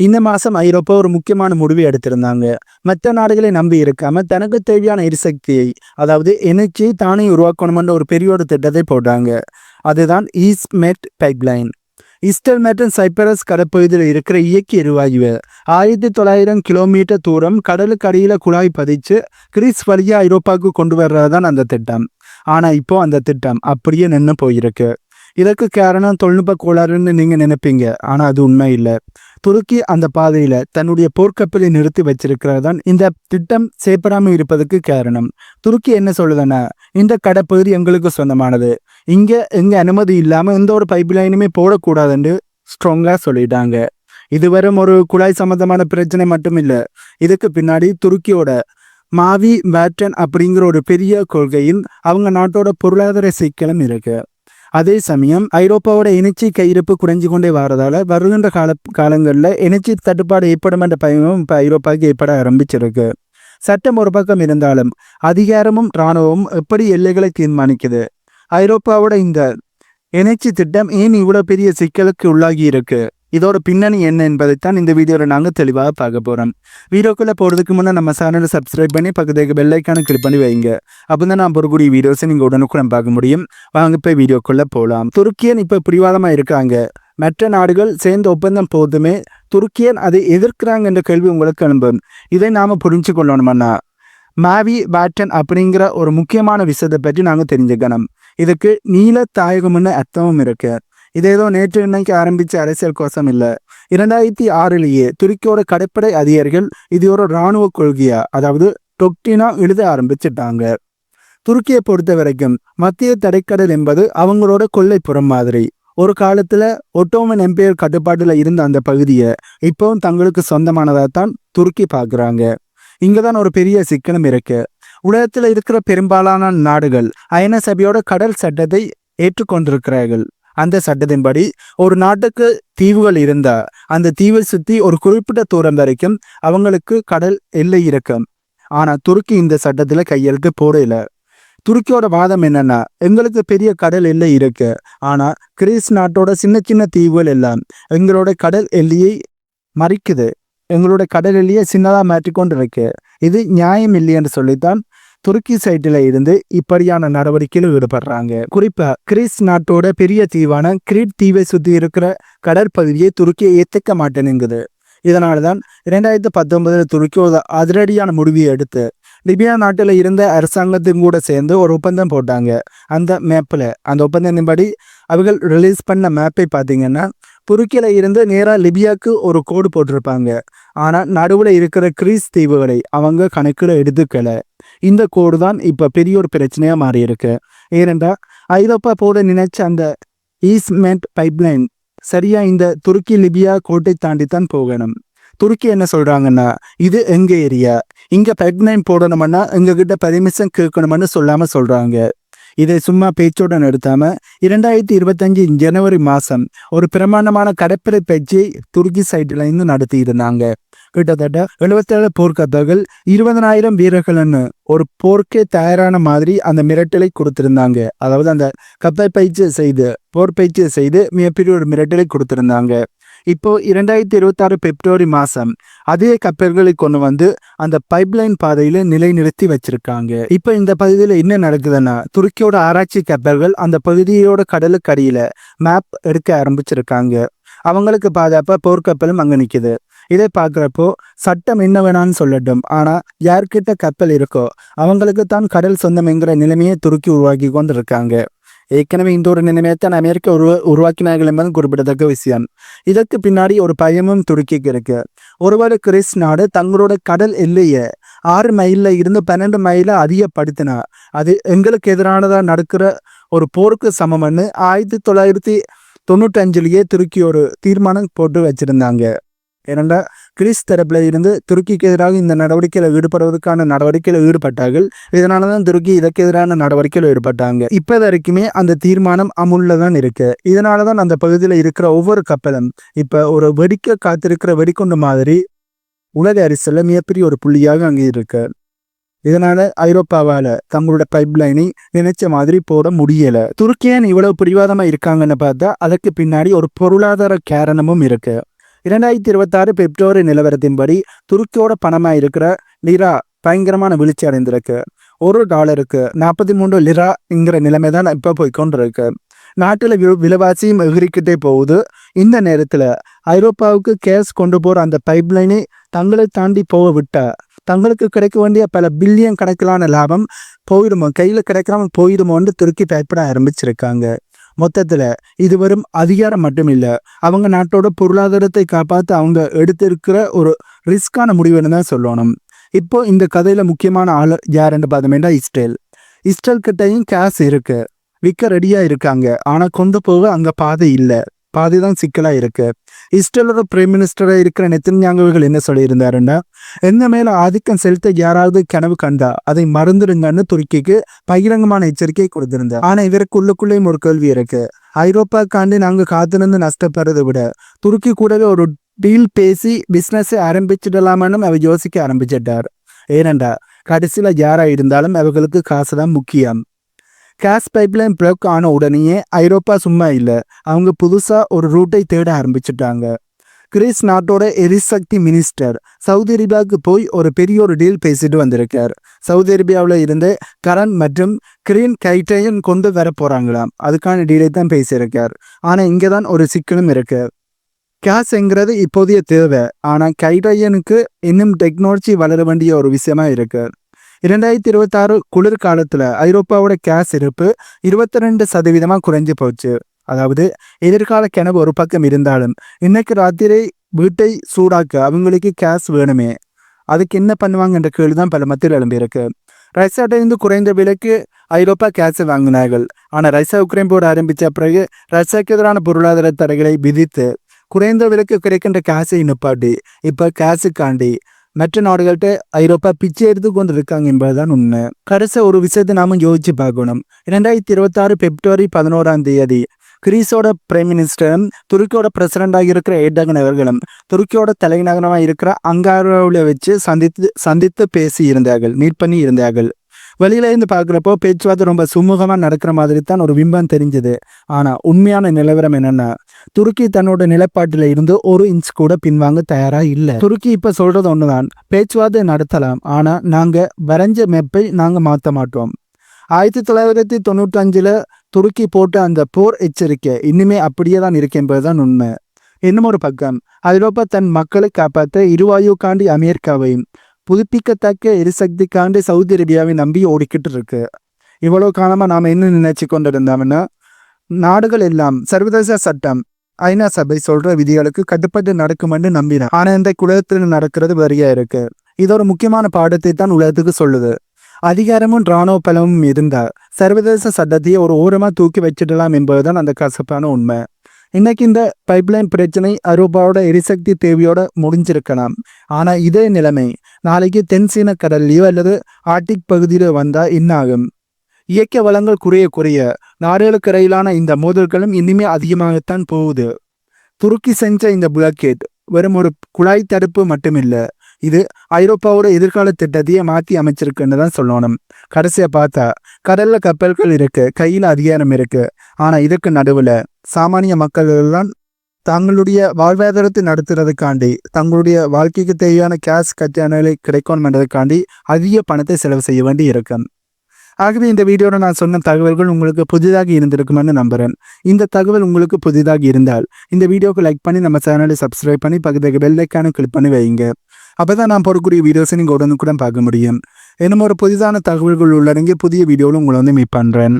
இந்த மாதம் ஐரோப்பா ஒரு முக்கியமான முடிவு எடுத்திருந்தாங்க. மற்ற நாடுகளை நம்பி இருக்காம தனக்கு தேவையான எரிசக்தியை அதாவது எனர்ஜியை தானே உருவாக்கணுமென்ற ஒரு பெரிய ஒரு திட்டத்தை போட்டாங்க. அதுதான் ஈஸ்ட் மெட் பைப்லைன் ஈஸ்டர் மற்றும் சைப்பரஸ் கடற்பகுதியில் இருக்கிற இயற்கை எரிவாயு ஆயிரத்தி தொள்ளாயிரம் கிலோமீட்டர் தூரம் கடலுக்கு அடியில் குழாய் பதிச்சு கிரீஸ் வழியாக ஐரோப்பாவுக்கு கொண்டு வர்றது தான் அந்த திட்டம். ஆனால் இப்போ அந்த திட்டம் அப்படியே நின்று போயிருக்கு. இதற்கு காரணம் தொழில்நுட்ப கோளாறுன்னு நீங்கள் நினைப்பீங்க. ஆனால் அது உண்மை இல்லை. துருக்கி அந்த பாதையில தன்னுடைய போர்க்கப்பலை நிறுத்தி வச்சிருக்கிறது தான் இந்த திட்டம் செயற்படாமல் இருப்பதற்கு காரணம். துருக்கி என்ன சொல்லுதுன்னா இந்த கடப்பகுதி எங்களுக்கு சொந்தமானது. இங்க எங்க அனுமதி இல்லாம எந்த ஒரு பைப் லைனுமே போடக்கூடாதுன்னு ஸ்ட்ராங்கா சொல்லிட்டாங்க. இதுவரும் ஒரு குழாய் சம்பந்தமான பிரச்சனை மட்டும் இல்லை. இதுக்கு பின்னாடி துருக்கியோட மாவி பேட்டன் அப்படிங்கிற ஒரு பெரிய கொள்கையில் அவங்க நாட்டோட பொருளாதார சிக்கலும் இருக்குது அதே சமயம் ஐரோப்பாவோட எனர்ஜி கையிருப்பு குறைஞ்சு கொண்டே வரதால வருகின்ற கால காலங்களில் எனர்ஜி தட்டுப்பாடு ஏற்படும் என்ற பயமும் இப்போ ஐரோப்பாவுக்கு ஏற்பட ஆரம்பிச்சிருக்கு. சட்டம் ஒரு பக்கம் இருந்தாலும் அதிகாரமும் இராணுவமும் எப்படி எல்லைகளை தீர்மானிக்குது? ஐரோப்பாவோட இந்த எனர்ஜி திட்டம் ஏன் இவ்வளோ பெரிய சிக்கலுக்கு உள்ளாகி இருக்குது இதோட பின்னணி என்ன என்பதைத்தான் இந்த வீடியோவில் நாங்கள் தெளிவாக பார்க்க போகிறோம் வீடியோக்குள்ளே போகிறதுக்கு முன்னே நம்ம சேனலை சப்ஸ்கிரைப் பண்ணி பக்கத்துக்கு பெல்லைக்கான கிளிக் பண்ணி வைங்க. அப்போ தான் நான் போகக்கூடிய வீடியோஸை நீங்கள் உடனுக்குடன் பார்க்க முடியும். வாங்க போய் வீடியோக்குள்ளே போகலாம் துருக்கியன் இப்போ பிடிவாதமாக இருக்காங்க. மற்ற நாடுகள் சேர்ந்த ஒப்பந்தம் போதுமே துருக்கியன் அதை எதிர்க்கிறாங்க என்ற கேள்வி உங்களுக்கு அனுப்பும் இதை நாம் புரிஞ்சு கொள்ளணுமண்ணா மாவி பேட்டன் அப்படிங்கிற ஒரு முக்கியமான விஷயத்தை பற்றி நாங்கள் தெரிஞ்சுக்கணும். இதுக்கு நீல தாயகம்னு அர்த்தமும் இருக்குது இது ஏதோ நேற்று இன்னைக்கு ஆரம்பிச்ச அரசியல் கோஷம் இல்லை இரண்டாயிரத்தி ஆறிலேயே துருக்கியோட கடற்படை அதிகாரிகள் இது ஒரு இராணுவ கொள்கையா அதாவது டொக்டினா எழுத ஆரம்பிச்சிட்டாங்க துருக்கியை பொறுத்த வரைக்கும் மத்திய தடைக்கடல் என்பது அவங்களோட கொள்ளைப்புறம் மாதிரி ஒரு காலத்துல ஒட்டோமன் எம்பையர் கட்டுப்பாட்டில் இருந்த அந்த பகுதியை இப்போவும் தங்களுக்கு சொந்தமானதாக தான் துருக்கி பார்க்குறாங்க இங்கே தான் ஒரு பெரிய சிக்கனம் இருக்கு உலகத்தில் இருக்கிற பெரும்பாலான நாடுகள் ஐநா சபையோட கடல் சட்டத்தை ஏற்றுக்கொண்டிருக்கிறார்கள் அந்த சட்டத்தின்படி ஒரு நாட்டுக்கு தீவுகள் இருந்தா அந்த தீவை சுத்தி ஒரு குறிப்பிட்ட தூரம் வரைக்கும் அவங்களுக்கு கடல் எல்லை இருக்கும். ஆனா துருக்கி இந்த சட்டத்துல கையெழுத்து போடல. துருக்கியோட வாதம் என்னன்னா எங்களுக்கு பெரிய கடல் எல்லை இருக்கு. ஆனா கிரீஸ் நாட்டோட சின்ன சின்ன தீவுகள் எல்லாம் எங்களோட கடல் எல்லையை மறிக்குது. எங்களோட கடல் எல்லையை சின்னதா மாற்றிக்கொண்டு இருக்கு இது நியாயம் இல்லையென்று சொல்லித்தான் துருக்கி சைட்டில் இருந்து இப்படியான நடவடிக்கையில் ஈடுபடுறாங்க. குறிப்பா கிரீஸ் நாட்டோட பெரிய தீவான கிரீட் தீவை சுத்தி இருக்கிற கடற்பகுதியை துருக்கியை ஏத்துக்க மாட்டேனுங்குது இதனால தான் இரண்டாயிரத்தி பத்தொன்பதுல துருக்கி ஒரு அதிரடியான முடிவை எடுத்து லிபியா நாட்டில் இருந்த அரசாங்கத்தின் கூட சேர்ந்து ஒரு ஒப்பந்தம் போட்டாங்க. அந்த மேப்பில் அந்த ஒப்பந்தத்தின்படி அவர்கள் ரிலீஸ் பண்ண மேப்பை பார்த்தீங்கன்னா துருக்கியில் இருந்து நேராக லிபியாவுக்கு ஒரு கோடு போட்டிருப்பாங்க. ஆனால் நடுவில் இருக்கிற கிரீஸ் தீவுகளை அவங்க கணக்கில் எடுத்துக்கல. இந்த கோடு தான் இப்போ பெரிய ஒரு பிரச்சனையாக மாறி இருக்கு ஏனென்றால் ஐரோப்பா போட நினைச்ச அந்த ஈஸ்மெண்ட் பைப்லைன் சரியா இந்த துருக்கி லிபியா கோட்டை தாண்டி தான் போகணும். துருக்கி என்ன சொல்றாங்கன்னா இது எங்க ஏரியா? இங்க பைப்லைன் போடணும்னா எங்ககிட்ட பர்மிஷன் கேட்கணும்னு சொல்லாம சொல்றாங்க. இதை சும்மா பேச்சோட நிறுத்தாம இரண்டாயிரத்தி இருபத்தஞ்சு ஜனவரி மாசம் ஒரு பிரமாண்டமான கடற்படை பயிற்சியை துருக்கி சைட்ல இருந்து நடத்தி இருந்தாங்க கிட்டத்தட்ட எழுபத்தேழு போர்க்கப்பல்கள் இருபதனாயிரம் வீரர்கள்னு ஒரு போர்க்கே தயாரான மாதிரி அந்த மிரட்டலை கொடுத்திருந்தாங்க. அதாவது அந்த கப்பல் பயிற்சியை செய்து போர் பயிற்சியை செய்து மிகப்பெரிய ஒரு மிரட்டலை கொடுத்திருந்தாங்க. இப்போ இரண்டாயிரத்தி இருபத்தாறு பிப்ரவரி மாசம் அதே கப்பல்களை கொண்டு வந்து அந்த பைப்லைன் பாதையில நிலைநிறுத்தி வச்சிருக்காங்க. இப்போ இந்த பகுதியில் என்ன நடக்குதுன்னா துருக்கியோட ஆராய்ச்சி கப்பல்கள் அந்த பகுதியோட கடலுக்கு அடியில மேப் எடுக்க ஆரம்பிச்சிருக்காங்க. அவங்களுக்கு பாதுகாப்பாக போர்க்கப்பலும் அங்க நிக்குது. இதை பார்க்குறப்போ சட்டம் என்ன வேணான்னு சொல்லட்டும். ஆனால் யார்கிட்ட கப்பல் இருக்கோ அவங்களுக்கு தான் கடல் சொந்தம்ங்கிற நிலைமையை துருக்கி உருவாக்கி கொண்டு இருக்காங்க ஏற்கனவே இந்த ஒரு நிலைமையத்தான் அமெரிக்கா உருவ உருவாக்கினார்கள் என்பது குறிப்பிடத்தக்க விஷயம் இதற்கு பின்னாடி ஒரு பயமும் துருக்கிக்கு இருக்கு ஒருவேளை கிறிஸ் நாடு தங்களோட கடல் எல்லையை ஆறு மைலில் இருந்து பன்னெண்டு மைலை அதிகப்படுத்தினா அது எங்களுக்கு எதிரானதாக நடக்கிற ஒரு போருக்கு சமம்னு ஆயிரத்தி தொள்ளாயிரத்தி தொண்ணூற்றஞ்சிலேயே துருக்கி ஒரு தீர்மானம் போட்டு வச்சிருந்தாங்க ஏனென்றால் கிரீஸ் தரப்பில் இருந்து துருக்கிக்கு எதிராக இந்த நடவடிக்கையில் ஈடுபடுவதற்கான நடவடிக்கையில் ஈடுபட்டார்கள். இதனால தான் துருக்கி இதற்கு எதிரான நடவடிக்கையில் ஈடுபட்டாங்க. இப்போ வரைக்குமே அந்த தீர்மானம் அமுல்ல தான் இருக்கு. இதனால தான் அந்த பகுதியில் இருக்கிற ஒவ்வொரு கப்பலும் இப்போ ஒரு வெடிக்க காத்திருக்கிற வெடிக்குண்டு மாதிரி உலக அரசியல மிகப்பெரிய ஒரு புள்ளியாக அங்கே இருக்கு. இதனால ஐரோப்பாவால தங்களோட பைப்லைனை நினைச்ச மாதிரி போட முடியல. துருக்கியன் இவ்வளவு பிடிவாதமா இருக்காங்கன்னு பார்த்தா அதுக்கு பின்னாடி ஒரு பொருளாதார காரணமும் இருக்கு. இரண்டாயிரத்தி இருபத்தாறு பிப்ரவரி நிலவரத்தின்படி துருக்கியோட பணமாக இருக்கிற லிரா பயங்கரமான வீழ்ச்சி அடைந்திருக்கு. ஒரு டாலருக்கு நாற்பத்தி மூன்று லிராங்கிற நிலைமை தான் இப்போ போய்கொண்டிருக்கு நாட்டில் வி விலைவாசியும் எகிரிக்கிட்டே போகுது. இந்த நேரத்தில் ஐரோப்பாவுக்கு கேஸ் கொண்டு போகிற அந்த பைப்லைனை தங்களை தாண்டி போக விட்டா தங்களுக்கு கிடைக்க வேண்டிய பல பில்லியன் கணக்கிலான லாபம் போயிடுமோ கையில் கிடைக்காம போயிடுமோன்னு துருக்கி பயப்பட ஆரம்பிச்சிருக்காங்க. மொத்தத்தில் இது வெறும் அதிகாரம் மட்டும் இல்லை. அவங்க நாட்டோட பொருளாதாரத்தை காப்பாற்ற அவங்க எடுத்திருக்கிற ஒரு ரிஸ்கான முடிவுன்னு தான் சொல்லணும். இப்போ இந்த கதையில் முக்கியமான ஆள் யாருன்னு பார்த்தோம்னா இஸ்ரேல். இஸ்ரேல் கிட்டையும் கேஸ் இருக்கு. விற்க ரெடியாக இருக்காங்க. ஆனால் கொண்டு போக அங்கே பாதை இல்லை. பாதை தான் சிக்கலாக இருக்கு. இஸ்ரேலோட பிரைம் மினிஸ்டராக இருக்கிற நெத்தன்யாங்குகள் என்ன சொல்லியிருந்தாருன்னா எந்த மேல ஆதிக்கம் செலுத்த யாராவது கனவு கண்டா அதை மறந்துடுங்கன்னு துருக்கிக்கு பகிரங்கமான எச்சரிக்கை கொடுத்திருந்தார். ஆனால் இவருக்கு உள்ளுக்குள்ளேயும் ஒரு கேள்வி இருக்கு. ஐரோப்பாக்காண்டி நாங்கள் காத்திருந்து நஷ்டப்படுறதை விட துருக்கி கூடவே ஒரு டீல் பேசி பிஸ்னஸை ஆரம்பிச்சிடலாமான்னு அவர் யோசிக்க ஆரம்பிச்சிட்டார். ஏனண்டா கடைசியில் யாராக இருந்தாலும் அவர்களுக்கு காசு தான் முக்கியம். கேஸ் பைப்லைன் பிளக் ஆன உடனேயே ஐரோப்பா சும்மா இல்லை. அவங்க புதுசாக ஒரு ரூட்டை தேட ஆரம்பிச்சிட்டாங்க. கிரீஸ் நாட்டோட எரிசக்தி மினிஸ்டர் சவுதி அரேபியாவுக்கு போய் ஒரு பெரிய ஒரு டீல் பேசிட்டு வந்திருக்கார். சவுதி அரேபியாவில் இருந்து கரண்ட் மற்றும் கிரீன் கைட்டையும் கொண்டு வர போகிறாங்களாம் அதுக்கான டீலை தான் பேசியிருக்கார். ஆனால் இங்கே தான் ஒரு சிக்கலும் இருக்கு. கேஸ்ங்கிறது இப்போதைய தேவை. ஆனால் கைட்டையனுக்கு இன்னும் டெக்னாலஜி வளர வேண்டிய ஒரு விஷயமா இருக்குது இரண்டாயிரத்தி இருபத்தாறு குளிர்காலத்தில் ஐரோப்பாவோட கேஸ் இருப்பு இருபத்தி ரெண்டு சதவீதமாக குறைஞ்சு போச்சு. அதாவது எதிர்கால கிணவு ஒரு பக்கம் இருந்தாலும் இன்னைக்கு ராத்திரி வீட்டை சூடாக்க அவங்களுக்கு கேஸ் வேணுமே. அதுக்கு என்ன பண்ணுவாங்கன்ற கேள்வி தான் பல மத்தியில் எழும்பியிருக்கு ரஷ்யாட்டிலிருந்து குறைந்த விலைக்கு ஐரோப்பா கேஸை வாங்கினார்கள். ஆனால் ரஷ்யா உக்ரைன் போர் ஆரம்பித்த பிறகு ரஷ்யாவுக்கு எதிரான பொருளாதார தடைகளை விதித்து குறைந்த விலைக்கு கிடைக்கின்ற கேஸை நிப்பாட்டி இப்போ கேஸுக்காண்டி மற்ற நாடுகள்கிட்ட ஐரோப்பா பிச்சை எடுத்து கொண்டு இருக்காங்க என்பதுதான் உண்மை. கடைசி ஒரு விஷயத்தை நாம யோசிச்சு பார்க்கணும். இரண்டாயிரத்தி இருபத்தாறு பிப்ரவரி பதினோராம் தேதி கிரீஸோட பிரைம் மினிஸ்டரும் துருக்கியோட பிரசிடண்டாக இருக்கிற ஏர்டகன் அவர்களும் துருக்கியோட தலைநகரமாக இருக்கிற அங்காராவில் வச்சு சந்தித்து சந்தித்து பேசி இருந்தார்கள் மீட் பண்ணி இருந்தார்கள். வெளியிலேருந்து பார்க்குறப்போ பேச்சுவார்த்தை ரொம்ப சுமூகமாக நடக்கிற மாதிரி தான் ஒரு பிம்பம் தெரிஞ்சது. ஆனால் உண்மையான நிலவரம் என்னென்னா துருக்கி தன்னோட நிலைப்பாட்டில் இருந்து ஒரு இன்ச் கூட பின்வாங்க தயாராக இல்லை. துருக்கி இப்போ சொல்கிறது ஒன்று தான் பேச்சுவார்த்தை நடத்தலாம். ஆனால் நாங்கள் வரைஞ்ச மெப்பை நாங்கள் மாற்ற மாட்டோம். ஆயிரத்தி தொள்ளாயிரத்தி தொண்ணூற்றஞ்சில் துருக்கி போட்ட அந்த போர் எச்சரிக்கை இன்னுமே அப்படியே தான் இருக்கு என்பதுதான் உண்மை. இன்னும் ஒரு பக்கம் ஐரோப்பா தன் மக்களை காப்பாற்ற இருவாயுக்காண்டி அமெரிக்காவையும் புதுப்பிக்கத்தக்க எரிசக்திக்காண்டி சவுதி அரேபியாவை நம்பி ஓடிக்கிட்டு இருக்கு இவ்வளோ காலமாக நாம் என்ன நினைச்சு கொண்டிருந்தோம்னா நாடுகள் எல்லாம் சர்வதேச சட்டம் ஐநா சபை சொல்ற விதிகளுக்கு கட்டுப்பட்டு நடக்கும்னு நம்பினேன் ஆனால் இந்த குலத்தில் நடக்கிறது வரியா இருக்கு. இது ஒரு முக்கியமான பாடத்தை தான் உலகத்துக்கு சொல்லுது. அதிகாரமும் இராணுவ பலமும் இருந்தா சர்வதேச சட்டத்தையே ஒரு ஓரமாக தூக்கி வச்சிடலாம் என்பதுதான் அந்த கசப்பான உண்மை. இன்னைக்கு இந்த பைப்லைன் பிரச்சனை ஐரோப்பாவோட எரிசக்தி தேவையோட முடிஞ்சிருக்கலாம். ஆனா இதே நிலைமை நாளைக்கு தென் கடல்லையோ அல்லது ஆர்டிக் பகுதியில வந்தா என்னாகும்? இயற்கை வளங்கள் குறைய குறைய நாடுகளுக்கு இடையிலான இந்த மோதல்களும் இனிமே அதிகமாகத்தான் போகுது. துருக்கி செஞ்ச இந்த பிளாக்கெட் வெறும் ஒரு குழாய் தடுப்பு மட்டுமில்லை இது ஐரோப்பாவோட எதிர்கால திட்டத்தையே மாற்றி அமைச்சிருக்குன்னு தான் சொல்லணும். கடைசியாக பார்த்தா கடல்ல கப்பல்கள் இருக்கு கையில் அதிகாரம் இருக்கு. ஆனா இதுக்கு நடுவில் சாமானிய மக்கள் எல்லாம் தங்களுடைய வாழ்வாதாரத்தை நடத்துறதுக்காண்டி தங்களுடைய வாழ்க்கைக்கு தேவையான கேஷ் கட்டணங்களை கிடைக்கணும்ன்றதுக்காண்டி அதிக பணத்தை செலவு செய்ய வேண்டி இருக்கும். ஆகவே இந்த வீடியோவில் நான் சொன்ன தகவல்கள் உங்களுக்கு புதிதாக இருந்திருக்கும்னு நம்புகிறேன் இந்த தகவல் உங்களுக்கு புதிதாக இருந்தால் இந்த வீடியோக்கு லைக் பண்ணி நம்ம சேனலை சப்ஸ்கிரைப் பண்ணி பக்கத்துக்கு பெல்லைக்கான கிளிக் பண்ணி வைங்க அப்போ தான் நான் போடக்கூடிய வீடியோஸை நீங்கள் உடனுக்குடன் பார்க்க முடியும். இன்னும் ஒரு புதிதான தகவல்கள் உள்ளடங்கி புதிய வீடியோவில் உங்களை வந்து மீட் பண்ணுறேன்